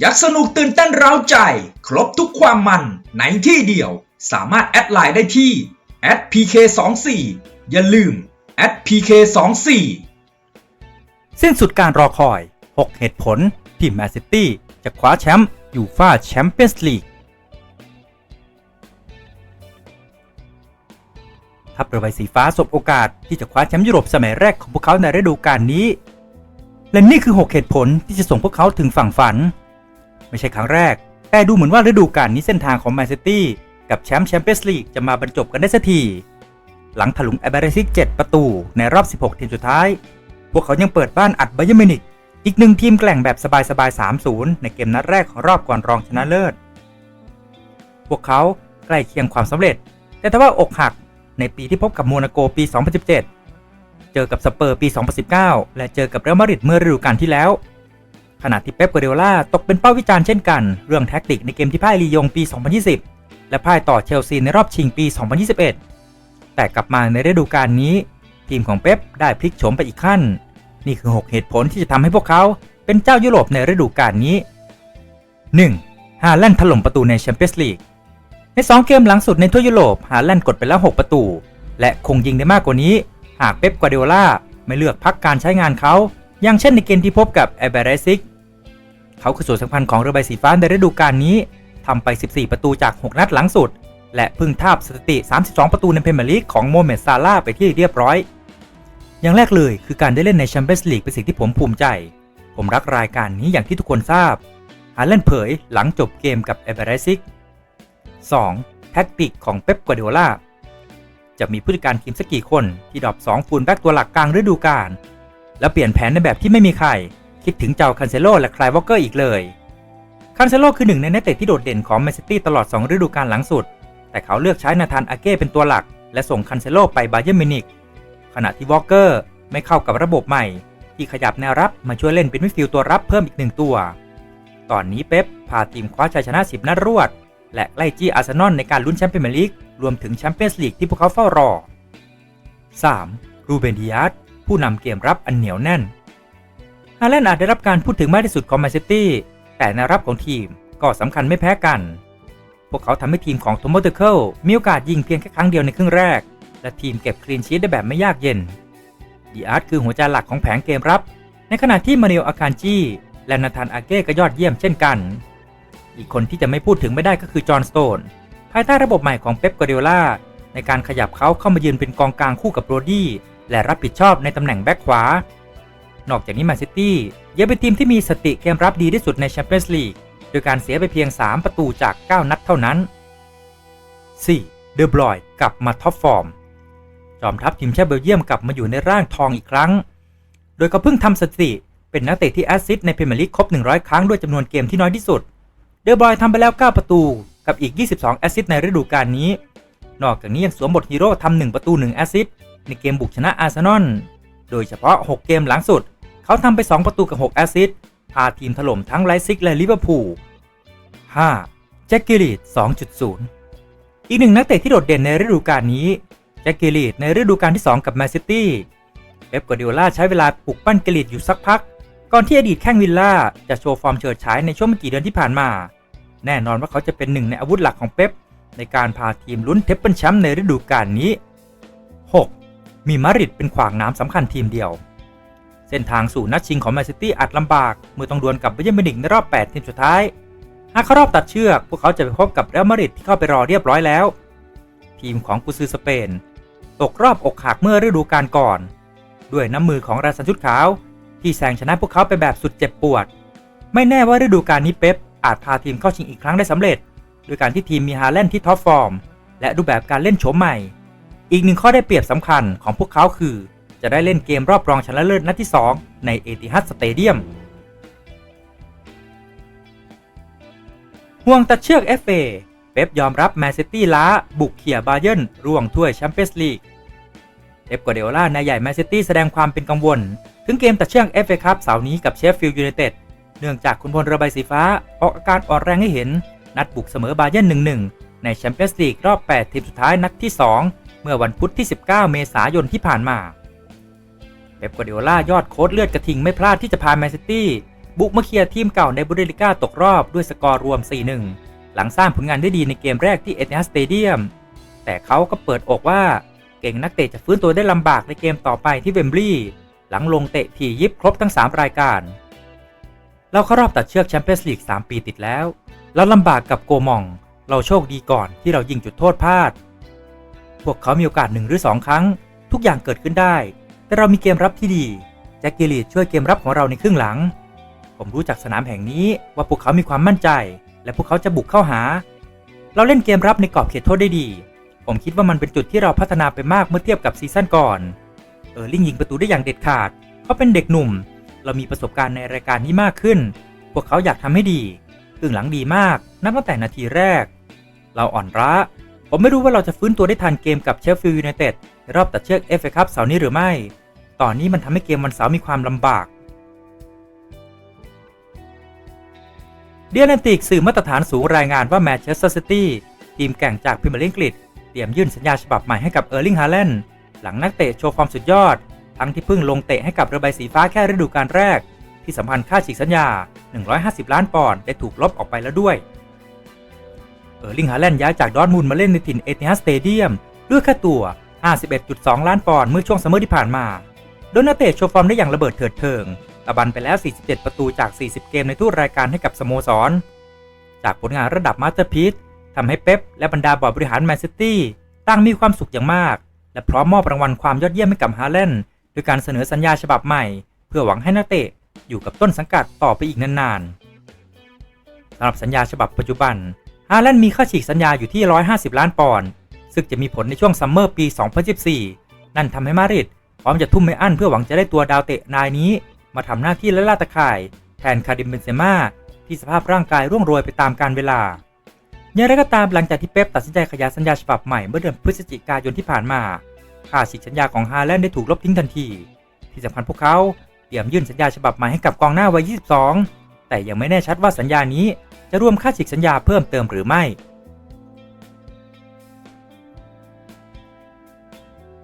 อยากสนุกตื่นเต้นเร้าใจ ครบทุกความมันในที่เดียว สามารถแอดไลน์ได้ที่ @pk24 อย่าลืม @pk24 สิ้นสุดการรอคอย 6 เหตุผลที่แมนซิตี้จะคว้าแชมป์ยูฟาแชมเปี้ยนส์ลีกทัพเรือใบสีฟ้าสบโอกาสที่จะคว้าแชมป์ยุโรปสมัยแรกของพวกเขาในฤดูกาลนี้ และนี่คือ 6 เหตุผลที่จะส่งพวกเขาถึงฝั่งฝัน ไม่ใช่ครั้งแรก แต่ดูเหมือนว่าฤดูกาลนี้เส้นทางของแมนซิตี้กับแชมป์แชมเปี้ยนส์ลีกจะมาบรรจบกันได้สักทีหลังถลุงแอเบเรซิก 7 ประตูในรอบ 16 ทีมสุดท้าย พวกเขายังเปิดบ้านอัดไบเยอร์มินิกอีกหนึ่งทีมแกล่งแบบสบายๆ 3-0 ในเกมนัดแรกของรอบก่อนรองชนะเลิศ พวกเขาใกล้เคียงความสำเร็จ แต่ถ้าว่าอกหักในปีที่พบกับโมนาโกปี 2017 เจอกับสเปอร์ปี 2019 และเจอกับเรอัลมาดริดเมื่อฤดูกาลที่แล้ว ขณะที่เป๊ปกัวเดล่าตกเป็นเป้าวิจารณ์เช่นกัน เรื่องแท็กติกในเกมที่พ่ายลียงปี 2020 และพ่ายต่อเชลซีในรอบชิงปี 2021 แต่กลับมาในฤดูกาลนี้ ทีมของเป๊ปได้พลิกโฉมไปอีกขั้น นี่คือ 6 เหตุผลที่จะทำให้พวกเขาเป็นเจ้ายุโรปในฤดูกาลนี้ 1. ฮาแลนด์ถล่มประตูในแชมเปี้ยนส์ลีกใน 2 เกมหลังสุดในทั่วยุโรปฮาแลนด์กดไปแล้ว 6 ประตู และคงยิงได้มากกว่านี้ หากเป๊ปกัวเดล่าไม่เลือกพักการใช้งานเขาอย่างเช่นในเกมที่พบกับเอเบเรซิก เขาคือส่วนสำคัญของเรือใบสีฟ้าในฤดูกาลนี้ทำไป 14 ประตูจาก 6 นัดหลังสุด และพึ่งทาบสถิติ 32 ประตูในพรเมียร์ลีกของโมเมดซาลาไปที่เรียบร้อย อย่างแรกเลยคือการได้เล่นในแชมเปี้ยนส์ลีกเป็นสิ่งที่ผมภูมิใจ ผมรักรายการนี้อย่างที่ทุกคนทราบฮาเลนเผยหลังจบเกมกับเอเบเรซิก 2. แท็กติกของเป๊ปกัวเดโอลาจะมีผู้จัดการทีมสักกี่คนที่ดรอป2ฟูลแบ็กตัวหลักกลางฤดูกาลแล้วเปลี่ยนแผนในแบบที่ไม่มีใคร คิดถึงเจ้าคันเซโลและคลายวอลเกอร์อีกเลย คันเซโลคือหนึ่งในนักเตะที่โดดเด่นของแมนซิตี้ตลอด 2 ฤดูกาลหลังสุด แต่เขาเลือกใช้นาธานอาเก้เป็นตัวหลัก และส่งคันเซโลไปบาเยอร์มิวนิกขณะที่วอลเกอร์ไม่เข้ากับระบบใหม่ ที่ขยับแนวรับมาช่วยเล่นเป็นมิดฟิลด์ตัวรับเพิ่มอีกหนึ่งตัว ตอนนี้เป๊ปพาทีมคว้าชัยชนะ 10 นัดรวด และไล่จี้อาร์เซนอลในการลุ้นแชมเป์พรีเมียร์ลีกรวมถึงแชมเปี้ยนส์ลีกที่พวกเขาเฝ้ารอ 3. รูเบนดิอาสผู้นำเกมรับอันเหนียวแน่น ฮาแลนด์อาจได้รับการพูดถึงมากที่สุดของแมนซิตี้ แต่แนวรับของทีมก็สำคัญไม่แพ้กัน พวกเขาทำให้ทีมของโทมัสเทเคิลมีโอกาสยิงเพียงแค่ครั้งเดียวในครึ่งแรก และทีมเก็บคลีนชีตได้แบบไม่ยากเย็นดีอาร์ตคือหัวใจหลักของแผงเกมรับ ในขณะที่มาเนลอาคารจีและนาธานอาเก้ก็ยอดเยี่ยมเช่นกัน อีกคนที่จะไม่พูดถึงไม่ได้ก็คือจอห์นสโตนภายใต้ระบบใหม่ของเป๊ปกัวเดล่าในการขยับเขาเข้ามายืนเป็นกองกลางคู่กับโรดี้และรับผิดชอบในตำแหน่งแบ็คขวา นอกจากนี้แมนซิตี้ยังเป็นทีมที่มีสติเกมรับดีที่สุดในแชมเปี้ยนส์ลีกโดยการเสียไปเพียง 3 ประตูจาก 9 นัดเท่านั้น 4. เดอบรอยกลับมาท็อปฟอร์ม จอมทัพทีมชาติเบลเยียมกลับมาอยู่ในร่างทองอีกครั้ง โดยเขาเพิ่งทำสถิติ เป็นนักเตะที่แอสซิสต์ในพรีเมียร์ลีกครบ 100 ครั้งด้วยจำนวนเกมที่น้อยที่สุด เดอบรอยทำไปแล้ว 9 ประตู กับอีก 22 แอสซิสต์ในฤดูกาลนี้ นอกจากนี้ยังสวมบทฮีโร่ทำหนึ่งประตู 1 แอสซิสต์ในเกมบุกชนะอาร์เซนอล โดยเฉพาะ 6 เกมหลังสุด เขาทำไป 2 ประตูกับ 6 แอสซิสต์พาทีมถล่มทั้งไลซิกและลิเวอร์พูล 5. แจ็คกิลีด2.0 อีกหนึ่งนักเตะที่โดดเด่นในฤดูกาลนี้ แจ็คกิลีดในฤดูกาลที่ 2 กับแมนซิตี้เป๊ปกัวเดโอล่าใช้เวลาปลุกปั้นกิลีดอยู่สักพัก ก่อนที่อดีตแข้งวิลล่าจะโชว์ฟอร์มเฉิดฉายในช่วงไม่กี่เดือนที่ผ่านมา แน่นอนว่าเขาจะเป็นหนึ่งในอาวุธหลักของเป๊ปในการพาทีมลุ้นเทปเปิลแชมป์ในฤดูกาลนี้ 6. มีมาริดเป็นขวางน้ำสำคัญทีมเดียว เส้นทางสู่นัดชิงของแมนซิตี้อาจลำบาก เมื่อต้องดวลกับเบเยอร์มินิกในรอบ 8 ทีมสุดท้าย หากเข้ารอบตัดเชือก พวกเขาจะไปพบกับเรอัลมาดริดที่เข้าไปรอเรียบร้อยแล้ว ทีมของกุซือสเปน ตกรอบอกหักเมื่อฤดูกาลก่อน ด้วยน้ำมือของราซันชุดขาว ที่แซงชนะพวกเขาไปแบบสุดเจ็บปวด ไม่แน่ว่าฤดูกาลนี้เป๊ปอาจพาทีมเข้าชิงอีกครั้งได้สำเร็จโดยการที่ทีมมีฮาแลนด์ที่ท็อปฟอร์มและรูปแบบการเล่นโฉมใหม่ อีกหนึ่งข้อได้เปรียบสำคัญของพวกเขาคือ จะได้เล่นเกมรอบรองชนะเลิศนัดที่ 2 ในเอติฮัดสเตเดียมห่วงตัดเชือก FA เป๊ปยอมรับแมนซิตี้ล้า บุกเขี่ยบาเยิร์นร่วงถ้วยแชมเปี้ยนส์ลีกเป๊ปกัวเดโอล่านายใหญ่แมนซิตี้แสดงความเป็นกังวล ถึงเกมตัดเชือก FA คัพเสาร์นี้กับเชฟฟิลด์ยูไนเต็ดเนื่องจากคุณพลระบายสีฟ้า ออกอาการอ่อนแรงให้เห็น นัดบุกเสมอบาเยิร์น1-1 ในแชมเปี้ยนส์ลีกรอบ 8 ทีมสุดท้ายนัดที่ 2 เมื่อวันพุธที่ 19 เมษายนที่ผ่านมา เป๊ปกัวเดโอล่ายอดโค้ดเลือดกระทิงไม่พลาดที่จะพาแมนซิตี้บุกมาเคลียร์ทีมเก่าในบุเดลิก้าตกรอบด้วยสกอร์รวม 4-1 หลังสร้างผลงานได้ดีในเกมแรกที่เอ t ิฮัสสเตเดียมแต่เขาก็เปิดอกว่าเก่งนักเตะจะฟื้นตัวได้ลำบากในเกมต่อไปที่เวมบลีย์หลังลงเตะถี่ยิบครบทั้ง 3 รายการ เราเข้ารอบตัดเชือกแชมเปี้ยนส์ลีก 3 ปีติดแล้ว เราลำบากกับโกมอง เราโชคดีก่อนที่เรายิงจุดโทษพลาด พวกเขามีโอกาสหนึ่งหรือ 2 ครั้ง ทุกอย่างเกิดขึ้นได้ แต่เรามีเกมรับที่ดีแจ็คกิลีดช่วยเกมรับของเราในครึ่งหลัง ผมรู้จักสนามแห่งนี้ว่าพวกเขามีความมั่นใจ และพวกเขาจะบุกเข้าหา เราเล่นเกมรับในกรอบเขตโทษได้ดี ผมคิดว่ามันเป็นจุดที่เราพัฒนาไปมากเมื่อเทียบกับซีซั่นก่อน เออร์ลิงยิงประตูได้อย่างเด็ดขาด เขาเป็นเด็กหนุ่ม เรามีประสบการณ์ในรายการนี้มากขึ้น พวกเขาอยากทำให้ดีครึ่งหลังดีมาก นับตั้งแต่นาทีแรก เราอ่อนล้าผมไม่รู้ว่าเราจะฟื้นตัวได้ทันเกมกับเชฟฟิลด์ยูไนเต็ดในรอบตัดเชือกเอฟเอคัพเสาร์นี้หรือไม่ ตอนนี้มันทำให้เกมวันเสาร์มีความลำบาก เดียนันติกสื่อมาตรฐานสูงรายงานว่าแมนเชสเตอร์ซิตี้ทีมแก่งจากพรีเมียร์ลีกอังกฤษเตรียมยื่นสัญญาฉบับใหม่ให้กับเออร์ลิงฮาแลนด์หลังนักเตะโชว์ความสุดยอด ทั้งที่เพิ่งลงเตะให้กับเรือใบสีฟ้าแค่ฤดูกาลแรก ที่สัมพันธ์ค่าฉีกสัญญา 150 ล้านปอนด์ได้ถูกลบออกไปแล้วด้วย เออร์ลิงฮาแลนด์ย้ายจากดอร์ทมุนมาเล่นในถิ่นเอติฮัสสเตเดียมด้วยค่าตัว 51.2 ล้านปอนด์เมื่อช่วงซัมเมอร์ที่ผ่านมา โดนักเตโชว์ฟอร์มได้อย่างระเบิดเถิดเทิงตะบันไปแล้ว 47 ประตูจาก 40 เกมในทุกรายการให้กับสโมสร จากผลงานระดับมาสเตอร์พีซทำให้เป๊ปและบรรดาบอร์ดบริหารแมนซิตี้ต่างมีความสุขอย่างมาก และพร้อมมอบรางวัลความยอดเยี่ยมให้กับฮาแลนด์โดยการเสนอสัญญาฉบับใหม่ เพื่อหวังให้นักเตะอยู่กับต้นสังกัดต่อไปอีกนานๆสำหรับสัญญาฉบับปัจจุบันฮาแลนด์มีค่าฉีกสัญญาอยู่ที่ 150 ล้านปอนด์ซึ่งจะมีผลในช่วงซัมเมอร์ปี 2014 นั่นทำให้มาริด พร้อมจะทุ่มไม่อั้นเพื่อหวังจะได้ตัวดาวเตะนายนี้ มาทำหน้าที่และล่าตะข่าย แทนคาริมเบนเซม่าที่สภาพร่างกายร่วงโรยไปตามกาลเวลาอย่างไรก็ตามหลังจากที่เป๊ปตัดสินใจขยายสัญญาฉบับใหม่เมื่อเดือนพฤศจิกายนที่ผ่านมาค่าฉีกสัญญาของฮาแลนด์ได้ถูกลบทิ้งทันที ที่สำคัญพวกเขาเตรียมยื่นสัญญาฉบับใหม่ให้กับกองหน้าวัย 22 แต่ยังไม่แน่ชัดว่าสัญญานี้จะรวมค่าฉีกสัญญาเพิ่มเติมหรือไม่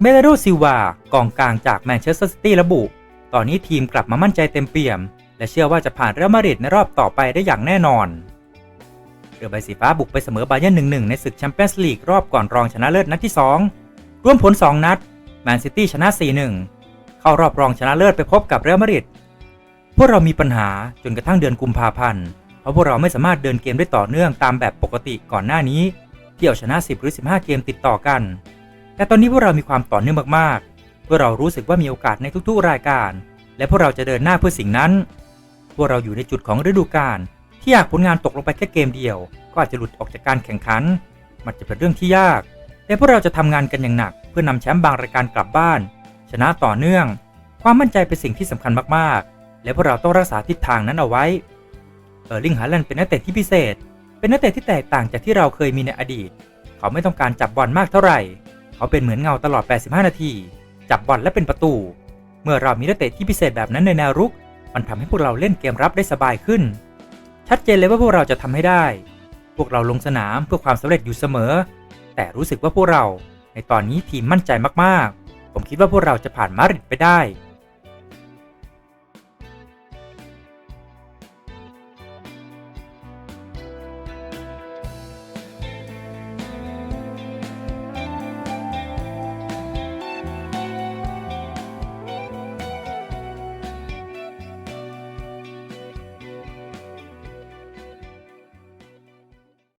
เมเลโดซิวากองกลางจากแมนเชสเตอร์ซิตี้ระบุ ตอนนี้ทีมกลับมามั่นใจเต็มเปี่ยม และเชื่อว่าจะผ่านเรอัลมาดริดในรอบต่อไปได้อย่างแน่นอนเรือใบสีฟ้าบุกไปเสมอบาเยิร์น1-1ในศึกแชมเปี้ยนส์ลีกรอบก่อนรองชนะเลิศนัดที่ 2 ร่วมผล 2 นัดแมนซิตี้ชนะ 4-1 เข้ารอบรองชนะเลิศไปพบกับเรอัลมาดริดพวกเรามีปัญหาจนกระทั่งเดือนกุมภาพันธ์เพราะพวกเราไม่สามารถเดินเกมได้ต่อเนื่องตามแบบปกติก่อนหน้านี้ที่เอาชนะ 10 หรือ 15 เกมติดต่อกัน แต่ตอนนี้พวกเรามีความต่อเนื่องมากๆพวกเรารู้สึกว่ามีโอกาสในทุกๆ รายการ และพวกเราจะเดินหน้าเพื่อสิ่งนั้น พวกเราอยู่ในจุดของฤดูกาลที่อยากผลงานตกลงไปแค่เกมเดียว ก็อาจจะหลุดออกจากการแข่งขัน มันจะเป็นเรื่องที่ยาก แต่พวกเราจะทำงานกันอย่างหนัก เพื่อนำแชมป์บางรายการกลับบ้าน ชนะต่อเนื่อง ความมั่นใจเป็นสิ่งที่สำคัญมากๆ และพวกเราต้องรักษาทิศทางนั้นเอาไว้ เออร์ลิงฮาแลนด์เป็นนักเตะที่พิเศษ เป็นนักเตะที่แตกต่างจากที่เราเคยมีในอดีต เขาไม่ต้องการจับบอลมากเท่าไหร่ เขาเป็นเหมือนเงาตลอด 85 นาที จับบอลและเป็นประตู เมื่อเรามีนักเตะที่พิเศษแบบนั้นในแนวรุก มันทำให้พวกเราเล่นเกมรับได้สบายขึ้น ชัดเจนเลยว่าพวกเราจะทำให้ได้ พวกเราลงสนามเพื่อความสำเร็จอยู่เสมอ แต่รู้สึกว่าพวกเราในตอนนี้ทีมมั่นใจมากๆ ผมคิดว่าพวกเราจะผ่านมาดริดไปได้